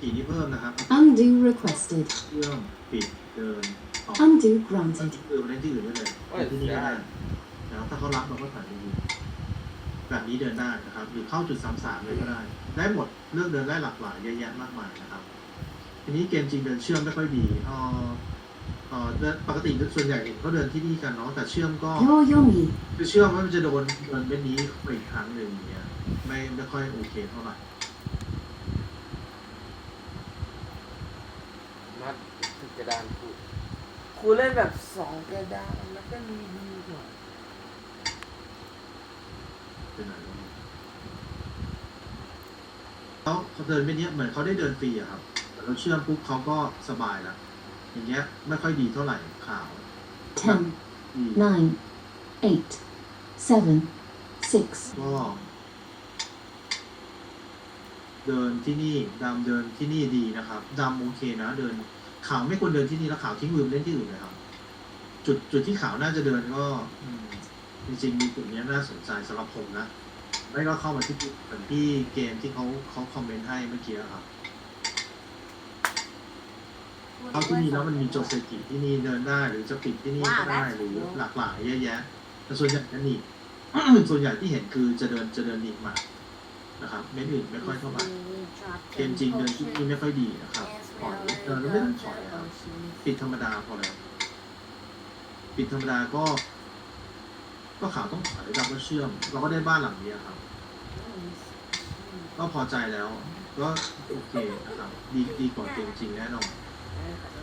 กินี้เพิ่มนะครับ Undo requested. เชื่อมปิดเดินออก Undo มัน granted. คือมาเล่นที่อื่นได้เลยแต่ที่นี่ไม่ได้ นะครับถ้าเขารับเราก็ถ่ายได้ดีแบบนี้เดินได้นะครับ หรือเข้าจุดสามสามเลยก็ได้ ได้หมดเลือกเดินได้หลากหลายเยอะแยะมากมายนะครับ ทีนี้เกมจริงเดินเชื่อมไม่ค่อยดีเอ่อเอ่อเดินปกติส่วนใหญ่เห็นเขาเดินที่นี่กันเนาะแต่เชื่อมก็ Yoyomi. คือเชื่อว่ามันจะโดนโดนเม็ดนี้ไปอีกครั้งหนึ่งอย่างเงี้ยไม่ไม่ค่อยโอเคเท่าไหร่ นัดถึงกระดานพูดครูเล่นแบบสองกระดานแล้วก็มีดีกว่าเป็นไรวะเขาเขาเดินไม่เนี้ยเหมือนเขาได้เดินฟรีอะครับแต่เราเชื่อมปุ๊บเขาก็สบายแล้วอย่างเงี้ยไม่ค่อยดีเท่าไหร่ข่าว Ten, ดี nine, eight, seven, six, ก็ เดินที่นี่ดำเดินที่นี่ดีนะครับดำโอเคนะ เดิน ขาวไม่ควรเดินที่นี่แล้วขาวทิ้งมือไปเล่นที่อื่นเลยครับ จุดจุดที่ขาวน่าจะเดินก็อืมจริงๆมีจุดเนี้ยน่าสนใจสำหรับผมนะไม่ก็เข้ามาที่เหมือนที่เกมที่เขาเขาคอมเมนต์ให้เมื่อกี้ครับเข้าที่นี่แล้วมันมีโจเซกิที่นี่เดินได้หรือจะปิดที่นี่ก็ได้หรือหลากหลายเยอะแยะแต่ส่วนใหญ่จะหนีบส่วนใหญ่ที่เห็นคือจะเดินจะเดินหนีบมานะครับเม็ดอื่นไม่ค่อยเท่าไหร่เกมจริงเดินที่นี่ไม่ค่อยดีนะครับ ถอยเดินแล้วไม่ต้องถอยครับปิดธรรมดาพอแล้วปิดธรรมดาก็ ก็ขาวต้องถอยดำก็เชื่อม เราก็ได้บ้านหลังนี้ครับ ก็พอใจแล้ว ก็โอเคนะครับดีดีกว่าเกมจริงแน่นอน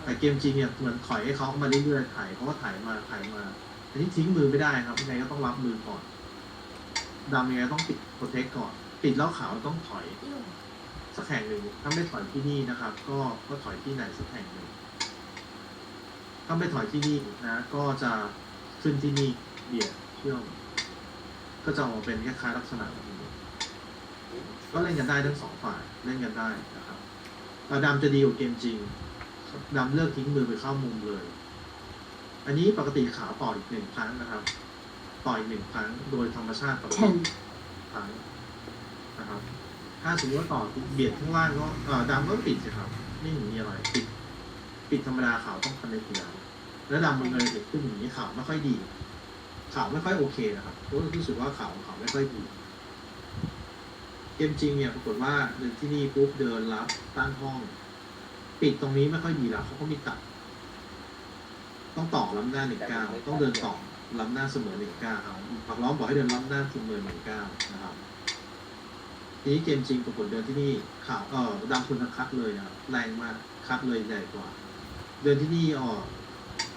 แต่เกมจริงเนี่ยเหมือนถอยให้เขามาเรื่อยๆถ่ายเขาก็ถ่ายมาถ่ายมาอันนี้ทิ้งมือไม่ได้ครับยังไงก็ต้องรับมือก่อนดำยังไงต้องปิดโปรเทคก่อน ปิดแล้วขาวต้องถอย สักแห่งหนึ่งถ้าไม่ถอยที่นี่นะครับ ก็ก็ถอยที่ไหนสักแห่งหนึ่งถ้าไม่ถอยที่นี่นะ ก็จะขึ้นที่นี่เบียดเชื่อมก็จะออกมาเป็นคล้ายๆลักษณะแบบนี้ก็เล่นกันได้ทั้งสองฝ่ายเล่นกันได้นะครับเอ่อดำจะดีกว่าเกมจริงดำเลิกทิ้งมือไปเข้ามุมเลย อันนี้ปกติขาวต่ออีกหนึ่งครั้งนะครับ ต่ออีกหนึ่งครั้งโดยธรรมชาติปกติ ten, ครั้งนะครับ ถ้าสมมติว่าต่อเบียดข้างล่างก็เอ่อดำก็ปิดสิครับไม่เห็นมีอะไรปิดปิดธรรมดาขาวต้องคันในเดียวแล้วดำมันเลยเห็นขึ้นอย่างนี้ขาวไม่ค่อยดีขาวไม่ค่อยโอเคนะครับเพราะรู้สึกว่าขาวขาวไม่ค่อยดีเกมจริงเนี่ยปรากฏว่าเดินที่นี่ปุ๊บเดินรับตั้งห้อง ปิดตรงนี้ไม่ค่อยดีแล้วเขาก็มีตัด ต้องต่อล้ำหน้าหนึ่งเก้าต้องเดินต่อล้ำหน้าเสมอหนึ่งเก้าครับผักล้อมบอกให้เดินล้ำหน้าเสมอหนึ่งเก้านะครับ นี้เกมจริงปรากฏเดินที่นี่ข่าวเออดำคุณคัดเลยนะครับแรงมากคัดเลยใหญ่กว่า เดินที่นี่อ๋อ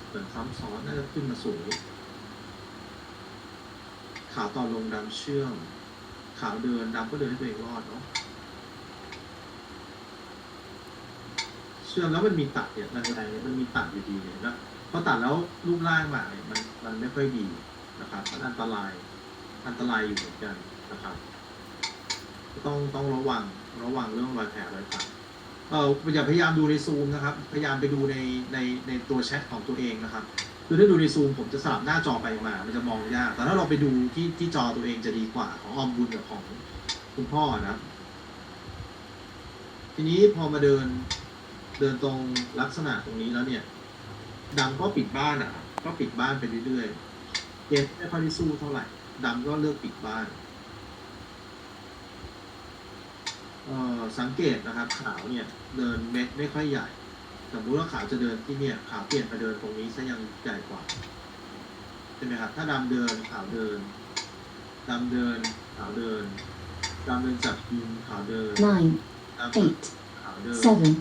เหมือนซ้ำซ้อนน่าจะขึ้นมาสูงขาวต่อลงดำเชื่อมขาวเดินดำก็เดินให้ตัวเองรอดเนาะเชื่อมแล้วมันมีตัดเนี่ยแรงๆเนี่ยมันมีตัดอยู่ดีเนี่ยแล้วพอตัดแล้วรูปร่างมาเนี่ยมันมันไม่ค่อยดีนะครับมันอันตรายอันตรายอยู่เหมือนกันนะครับ ต้องต้องระวังระวังเรื่องรอยแผลรอยตัดเอออย่าพยายามดูในซูมนะครับ พยายามไปดูในในในตัวแชทของตัวเองนะครับคือถ้าดูในซูมผมจะสลับหน้าจอไปมา มันจะมองยาก แต่ถ้าเราไปดูที่ที่จอตัวเองจะดีกว่าของออมบุญกับของคุณพ่อนะ ทีนี้พอมาเดินเดินตรงลักษณะตรงนี้แล้วเนี่ยดำก็ปิดบ้านอะ ก็ปิดบ้านไปเรื่อยๆเกมไม่ค่อยได้สู้เท่าไหร่ดำก็เลือกปิดบ้าน เอ่อ สังเกตนะครับขาวเนี่ยเดินเม็ดไม่ค่อยใหญ่สมมติว่าขาวจะเดินที่เนี่ยขาวเปลี่ยนไปเดินตรงนี้ซะยังใหญ่กว่าใช่ไหมครับถ้าดำเดินขาวเดินดำเดินขาวเดินดำเดินจับยิงขาวเดิน nine, ดำจับ eight, ขาวเดิน seven,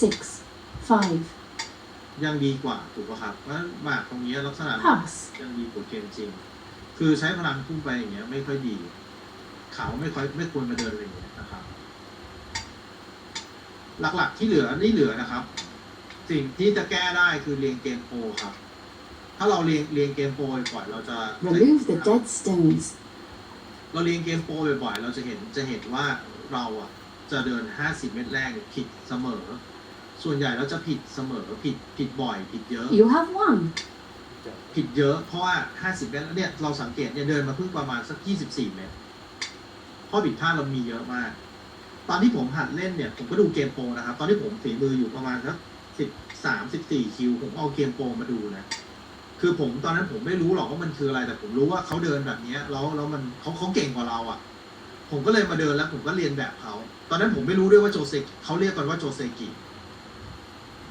six, five, ยังดีกว่าถูกป่ะครับเพราะฉะนั้นหมากตรงนี้ลักษณะ pass, ยังดีกว่าเกมจริง คือใช้พลังพุ่งไปอย่างเงี้ยไม่ค่อยดีขาวไม่ค่อยไม่ควรมาเดินอะไรอย่างเงี้ยนะครับ หลักๆ ที่เหลือนี่เหลือนะครับ สิ่งที่จะแก้ได้คือเรียงเกมโปรครับ ถ้าเราเรียงเรียงเกมโปรบ่อยๆเราจะ remove the dead stones, เราเรียนเกมโปรบ่อยๆเราจะเห็นจะเห็นว่าเราอะจะเดิน 50 เมตรแรกเนี่ยผิดเสมอ ส่วนใหญ่เราจะผิดเสมอผิดผิดบ่อย ผิดเยอะ you have won, ผิดเยอะ เพราะว่า 50 เมตรเนี่ยเราสังเกตเนี่ยเดินมาเพิ่งประมาณสัก 24 เมตรข้อผิดพลาดเรามีเยอะมาก ตอนที่ผมหัดเล่นเนี่ย ผมก็ดูเกมโปรนะครับ ตอนที่ผมฝีมืออยู่ประมาณสักสิบสามสิบสี่คิว ผมเอาเกมโปรมาดูนะ คือผมตอนนั้นผมไม่รู้หรอกว่ามันคืออะไร แต่ผมรู้ว่าเขาเดินแบบนี้แล้วแล้วมันเขาเขาเก่งกว่าเราอะ ผมก็เลยมาเดินแล้วผมก็เรียนแบบเขา ตอนนั้นผมไม่รู้ด้วยว่าโจเซกิเขาเรียกกันว่าโจเซกิ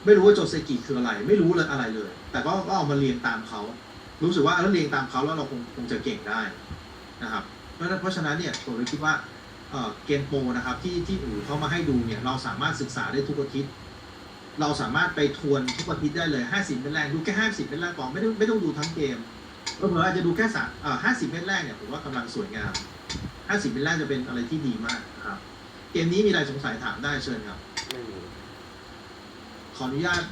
ไม่รู้ว่าโจเซกิคืออะไร ไม่รู้เลยอะไรเลย แต่ก็ก็เอามาเรียนตามเขา รู้สึกว่าถ้าเรียนตามเขาแล้วเราคงคงจะเก่งได้นะครับ เพราะฉะนั้นเพราะฉะนั้นเนี่ยผมเลยคิดว่า เอ่อเกมโปรนะครับที่ที่อู๋เขามาให้ดูเนี่ยเราสามารถศึกษาได้ทุกอาทิตย์ เราสามารถไปทวนทุกอาทิตย์ได้เลยห้าสิบเม็ดแรกดูแค่ห้าสิบเม็ดแรกก่อนไม่ต้องไม่ต้องดูทั้งเกมเผื่อๆอาจจะดูแค่สามเอ่อห้าสิบเม็ดแรกเนี่ยผมว่ากำลังสวยงามห้าสิบเม็ดแรกจะเป็นอะไรที่ดีมากนะครับ เกมนี้มีอะไรสงสัยถามได้เชิญครับไม่มีขออนุญาต